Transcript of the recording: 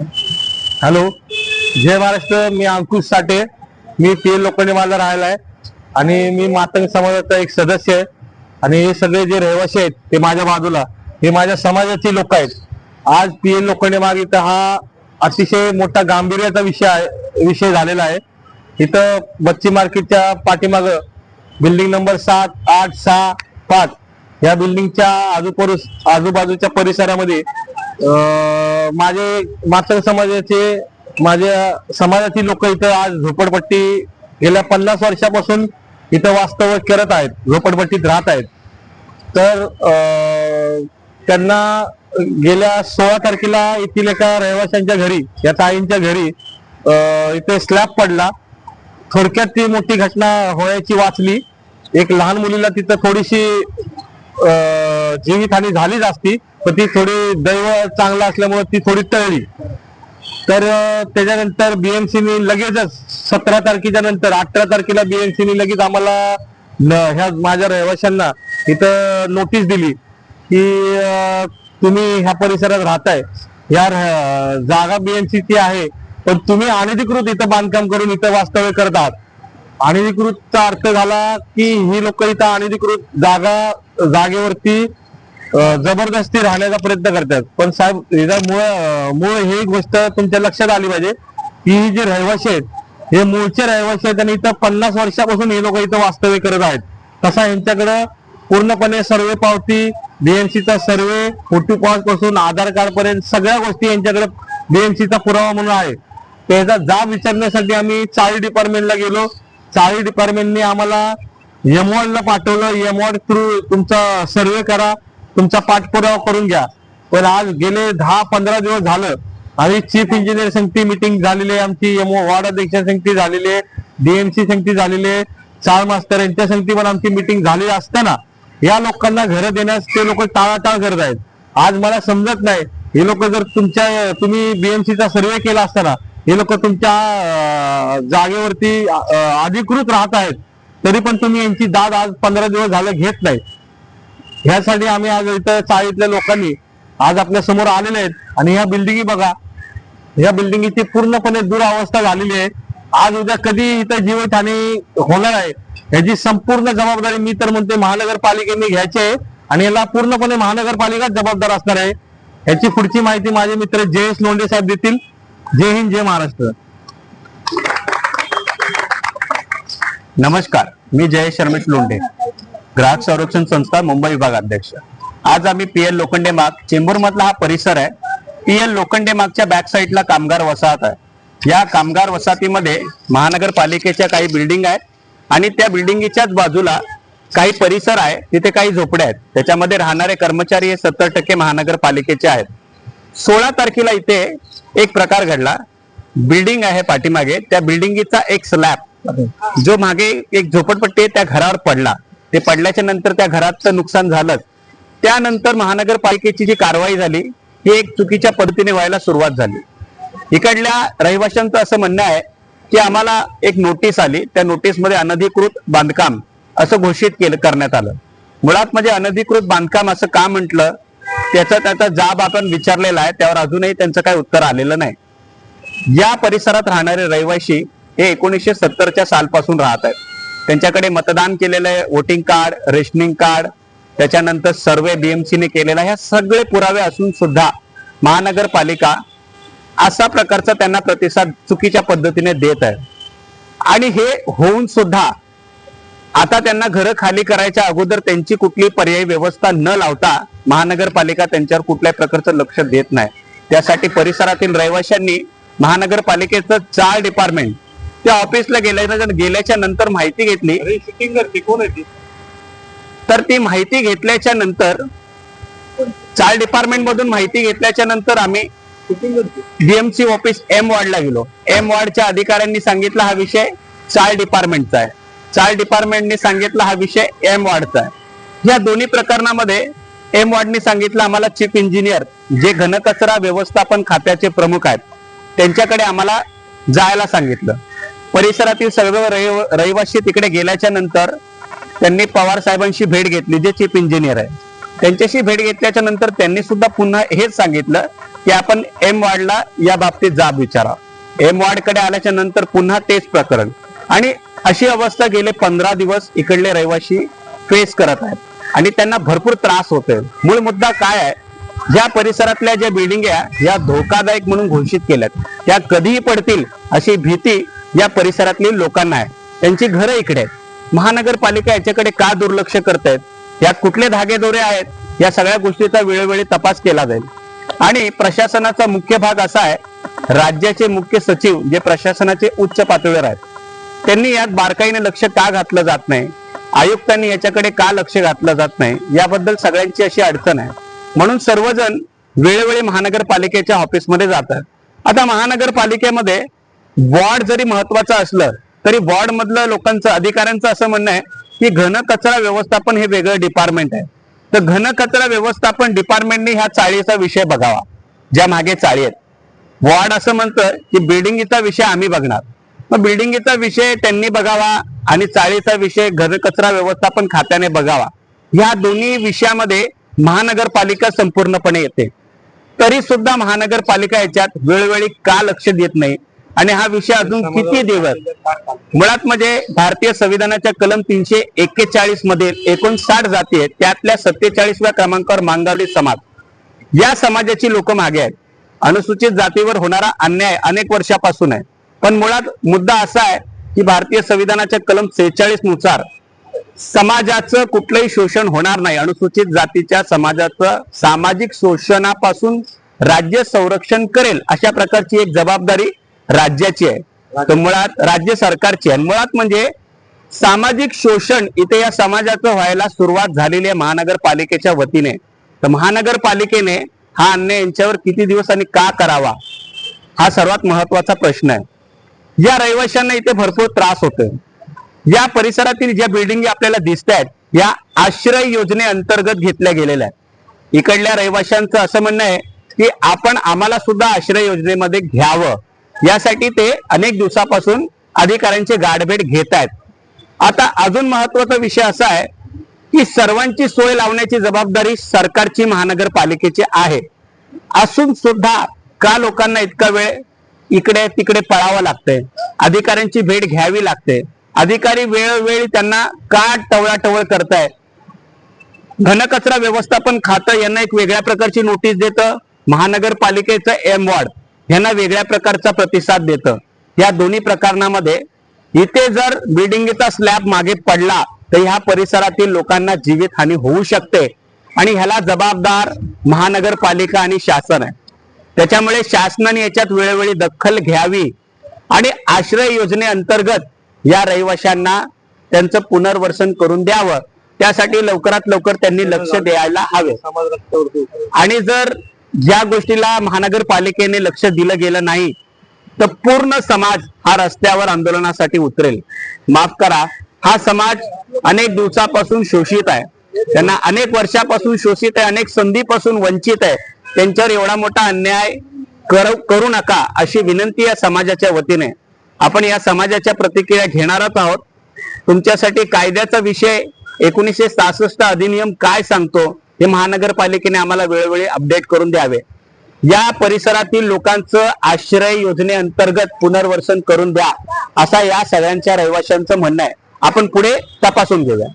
Hello जय महाराष्ट्र मी अंकुश साठे. मी P लोकांनी माझा राहिला आहे आणि मी मातंग समाजाचा एक सदस्य आहे. आणि हे सगळे जे रहिवासी आहेत ते माझ्या बाजूला हे माझ्या समाजाची लोक आहेत. आज पी एल लोखंडे माग इथं हा अतिशय मोठा गांभीर्याचा विषय आहे विषय झालेला आहे. इथं बच्ची मार्केटच्या पाठीमाग बिल्डिंग नंबर सात आठ सहा पाच या बिल्डिंगच्या आजूपरुस आजूबाजूच्या परिसरामध्ये माझे मातंग समाजाचे माझ्या समाजातील लोक इथं आज झोपडपट्टी गेल्या पन्नास वर्षापासून इथं वास्तव्य करत आहेत झोपडपट्टीत राहत आहेत. तर त्यांना गेल्या सोळा तारखेला येथील एका रहिवाशांच्या घरी या ताईंच्या घरी इथे स्लॅब पडला. थोडक्यात ती मोठी घटना होण्याची वाचली. एक लहान मुलीला तिथं थोडीशी जीवितहानी झालीच असती पण ती थोडी दैव चांगलं असल्यामुळे ती थोडी टळली तर त्याच्यानंतर बीएमसीने लगेचच सतरा तारखेच्या नंतर अठरा तारखेला बीएमसीने लगेच आम्हाला ह्या माझ्या रहिवाशांना इथं नोटीस दिली की तुम्ही ह्या परिसरात राहताय. या जागा जागा बीएमसीची आहे पण तुम्ही अनधिकृत इथं बांधकाम करून इथं वास्तव्य करत आहात. अनधिकृतचा अर्थ झाला की ही लोक इथं अनधिकृत जागा जागेवरती जबरदस्ती राहण्याचा प्रयत्न करतात. पण साहेब याचा मूळ मूळ ही गोष्ट तुमच्या लक्षात आली पाहिजे की ही जे रहिवासी आहेत हे मूळचे रहिवासी आहेत आणि इथं पन्नास वर्षापासून हे लोक इथं वास्तव्य करत आहेत. तसा यांच्याकडं पूर्णपणे सर्वे पावती बीएमसीचा सर्वे फोटो पासपासून आधार कार्ड पर्यंत सगळ्या गोष्टी यांच्याकडे बीएमसीचा पुरावा म्हणून आहे. त्याचा जाब विचारण्यासाठी आम्ही चाळी डिपार्टमेंटला गेलो. चाळी डिपार्टमेंटने आम्हाला ला पाठवलं एमवॉर्ड थ्रू तुमचा सर्वे करा तुमचा पाठपुरावा करून घ्या. पण आज गेले दहा पंधरा दिवस झालं आणि चीफ इंजिनियर संगती मिटिंग झालेली आहे आमची एमओ वार्ड अध्यक्ष संगती झालेली आहे डीएमसी संगती झालेली आहे चार मास्तर यांच्या संगती पण आमची मिटिंग झालेली असताना. या लोकांना घरं देण्यास ते लोक टाळाटाळ करत आहेत. आज मला समजत नाही हे लोक जर तुमच्या तुम्ही बीएमसीचा सर्वे केला असताना हे लोक तुमच्या जागेवरती अधिकृत राहत आहेत. तरी पण तुम्ही यांची दाद आज पंधरा दिवस झालं घेत नाही. ह्यासाठी आम्ही आज इथं चाळीतल्या लोकांनी आज आपल्यासमोर आलेले आहेत. आणि ह्या बिल्डिंगी बघा या बिल्डिंगीची पूर्णपणे दुरावस्था झालेली आहे. आज उद्या कधी इथं जीवितहानी होणार आहे याची संपूर्ण जबाबदारी मी तर म्हणते महानगरपालिकेने घ्यायची आहे. आणि याला पूर्णपणे महानगरपालिका जबाबदार असणार आहे. याची पुढची माहिती माझे मित्र जयेश लोंढे साहेब देतील. जय हिंद जय महाराष्ट्र. नमस्कार मी जयेश रमेश लोंढे ग्राहक संरक्षण संस्था मुंबई विभाग अध्यक्ष आज आम्ही पी एल लोखंडे माग चेंबूर मधला हा परिसर आहे. पी एल लोखंडे मागच्या बॅक साईडला कामगार वसाहत आहे. या कामगार वसाहतीमध्ये महानगरपालिकेच्या काही बिल्डिंग आहेत आणि त्या बिल्डिंगच्याच बाजूला काही परिसर आहे. तिथे काही झोपड्या आहेत. त्याच्यामध्ये राहणारे कर्मचारी हे सत्तर टक्के महानगरपालिकेचे आहेत. सोळा तारखेला इथे एक प्रकार घडला. बिल्डिंग आहे पाठीमागे. त्या बिल्डिंगचा एक स्लॅब जो मागे एक झोपडपट्टी आहे त्या घरावर पडला. ते पडल्याच्या नंतर त्या घराचं नुकसान झालंच. त्यानंतर महानगरपालिकेची जी कारवाई झाली ही एक चुकीच्या पद्धतीने व्हायला सुरुवात झाली. इकडल्या रहिवाशांचं असं म्हणणं आहे की आम्हाला एक नोटीस आली. त्या नोटीसमध्ये अनधिकृत बांधकाम असं घोषित केलं करण्यात आलं. मुळात म्हणजे अनधिकृत बांधकाम असं का म्हटलं? त्याचा त्याचा जाब आपण विचारलेला आहे. त्यावर अजूनही त्यांचं काही उत्तर आलेलं नाही. या परिसरात राहणारे रहिवाशी हे एकोणीसशे सत्तरच्या सालपासून राहत आहेत. त्यांच्याकडे मतदान केलेलं आहे वोटिंग कार्ड रेशनिंग कार्ड त्याच्यानंतर सर्वे बीएमसीने केलेला ह्या सगळे पुरावे असून सुद्धा महानगरपालिका असा प्रकारचा त्यांना प्रतिसाद चुकीच्या पद्धतीने देत आहे. आणि हे होऊन सुद्धा आता त्यांना घरं खाली करायच्या अगोदर त्यांची कुठली पर्यायी व्यवस्था न लावता महानगरपालिका त्यांच्यावर कुठल्याही प्रकारचं लक्ष देत नाही. त्यासाठी परिसरातील रहिवाशांनी महानगरपालिकेचं चार डिपार्टमेंट त्या ऑफिसला गेल्या गेल्याच्यानंतर माहिती घेतली. तर ती माहिती घेतल्याच्या नंतर चार डिपार्टमेंट मधून माहिती घेतल्याच्या नंतर आम्ही डीएमसी ऑफिस एम वॉर्डला गेलो. एम वॉर्डच्या अधिकाऱ्यांनी सांगितलं हा विषय चार डिपार्टमेंटचा आहे. चार डिपार्टमेंटने सांगितलं हा विषय एम वॉर्डचा आहे. या दोन्ही प्रकरणामध्ये एम वॉर्डने सांगितलं आम्हाला चीफ इंजिनियर जे घनकचरा व्यवस्थापन खात्याचे प्रमुख आहेत त्यांच्याकडे आम्हाला जायला सांगितलं. परिसरातील सर्व रहिवासी तिकडे गेल्याच्यानंतर त्यांनी पवार साहेबांशी भेट घेतली जे चीफ इंजिनियर आहे. त्यांच्याशी भेट घेतल्याच्या नंतर त्यांनी सुद्धा पुन्हा हेच सांगितलं की आपण एम वार्डला या बाबतीत जाब विचारा. एम वार्डकडे आल्याच्यानंतर पुन्हा तेच प्रकरण. आणि अशी अवस्था गेले पंधरा दिवस इकडले रहिवासी फेस करत आहेत. आणि त्यांना भरपूर त्रास होतोय. मूळ मुद्दा काय आहे? ज्या परिसरातल्या ज्या बिल्डिंग या धोकादायक म्हणून घोषित केल्यात. त्या कधीही पडतील अशी भीती या परिसरातील लोकांना आहे. त्यांची घरं इकडे आहेत. महानगरपालिका याच्याकडे का दुर्लक्ष करत आहेत यात कुठले धागेदोरे आहेत? या सगळ्या गोष्टीचा वेळोवेळी तपास केला जाईल. आणि प्रशासनाचा मुख्य भाग असा आहे राज्याचे मुख्य सचिव जे प्रशासनाचे उच्च पातळीवर आहेत त्यांनी यात बारकाईने लक्ष का घातलं जात नाही? आयुक्तांनी याच्याकडे का लक्ष घातलं जात नाही? याबद्दल सगळ्यांची अशी अडचण आहे. म्हणून सर्वजण वेळोवेळी महानगरपालिकेच्या ऑफिसमध्ये जातात. आता महानगरपालिकेमध्ये वॉर्ड जरी महत्वाचं असलं तरी वॉर्ड मधलं लोकांचं अधिकाऱ्यांचं असं म्हणणं आहे की घन कचरा व्यवस्थापन हे वेगळं डिपार्टमेंट आहे. तर घन कचरा व्यवस्थापन डिपार्टमेंटने ह्या चाळीचा विषय बघावा ज्या मागे चाळी आहेत. वॉर्ड असं म्हणतं की बिल्डिंगीचा विषय आम्ही बघणार. मग बिल्डिंगीचा विषय त्यांनी बघावा आणि चाळीचा विषय घनकचरा व्यवस्थापन खात्याने बघावा. ह्या दोन्ही विषयामध्ये महानगरपालिका संपूर्णपणे येते. तरी सुद्धा महानगरपालिका याच्यात वेळोवेळी का लक्ष देत नाही? आणि हा विषय अजून किती दिवस? मुळात म्हणजे भारतीय संविधानाच्या कलम तीनशे एक्केचाळीसमध्ये एकोणसाठ जाती आहेत. त्यातल्या सत्तेचाळीसव्या क्रमांकावर मांगावली समाज. या समाजाची लोक मागे आहेत. अनुसूचित जातीवर होणारा अन्याय अनेक वर्षापासून आहे. पण मुळात मुद्दा असा आहे की भारतीय संविधानाच्या कलम सेहेचाळीसनुसार समाजाचं कुठलंही शोषण होणार नाही. अनुसूचित जातीच्या समाजाचं सामाजिक शोषणापासून राज्य संरक्षण करेल अशा प्रकारची एक जबाबदारी राज्याची आहे. तर मुळात राज्य सरकारची आहे. मुळात म्हणजे सामाजिक शोषण इथे या समाजाचं व्हायला सुरुवात झालेली आहे महानगरपालिकेच्या वतीने. तर महानगरपालिकेने हा अन्याय यांच्यावर किती दिवस आणि का करावा हा सर्वात महत्त्वाचा प्रश्न आहे. या रहिवाशांना इथे भरपूर त्रास होतोय. या परिसरातील ज्या बिल्डिंगी आपल्याला दिसत आहेत या आश्रय योजनेअंतर्गत घेतल्या गेलेल्या आहेत. इकडल्या रहिवाशांचं असं म्हणणं आहे की आपण आम्हाला सुद्धा आश्रय योजनेमध्ये घ्यावं. यासाठी ते अनेक दिवसापासून अधिकाऱ्यांचे गाठभेट घेत आहेत. आता अजून महत्त्वाचा विषय असा आहे की सर्वांची सोय लावण्याची जबाबदारी सरकारची महानगरपालिकेची आहे. असून सुद्धा का लोकांना इतका वेळ इकडे तिकडे पळावं लागतंय? अधिकाऱ्यांची भेट घ्यावी लागते. अधिकारी वेळोवेळी त्यांना का टवळाटवळ करताय? घनकचरा व्यवस्थापन खातं यांना एक वेगळ्या प्रकारची नोटीस देतं महानगरपालिकेचं एम वॉर्ड. यांना वेगळ्या प्रकारचा प्रतिसाद देतं. या दोन्ही प्रकरणामध्ये इथे जर बिल्डिंगचा स्लॅब मागे पडला तर ह्या परिसरातील लोकांना जीवितहानी होऊ शकते. आणि ह्याला जबाबदार महानगरपालिका आणि शासन आहे. त्याच्यामुळे शासनाने याच्यात वेळोवेळी दखल घ्यावी आणि आश्रय योजनेअंतर्गत या रहिवाशांना त्यांचं पुनर्वसन करून द्यावं. त्यासाठी लवकरात लवकर त्यांनी लक्ष द्यायला हवे. आणि जर ज्या गोष्टीला महानगरपालिकेने लक्ष दिलं गेलं नाही तर पूर्ण समाज हा रस्त्यावर आंदोलनासाठी उतरेल. माफ करा हा समाज अनेक दिवसापासून शोषित आहे. त्यांना अनेक वर्षापासून शोषित आहे अनेक संधीपासून वंचित आहे. त्यांच्यावर एवढा मोठा अन्याय कर- करू नका अशी विनंती या समाजाच्या वतीने. आपण या समाजाच्या प्रतिक्रिया घेणारच आहोत. तुमच्यासाठी कायद्याचा विषय एकोणीसशे सहासष्ट अधिनियम काय सांगतो? हे महानगरपालिकेने आम्हाला वेळोवेळी अपडेट करून द्यावे. या परिसरातील लोकांचं आश्रय योजनेअंतर्गत पुनर्वसन करून द्या असा या सगळ्यांच्या रहिवाशांचं म्हणणं आहे. आपण पुढे तपासून घेऊया.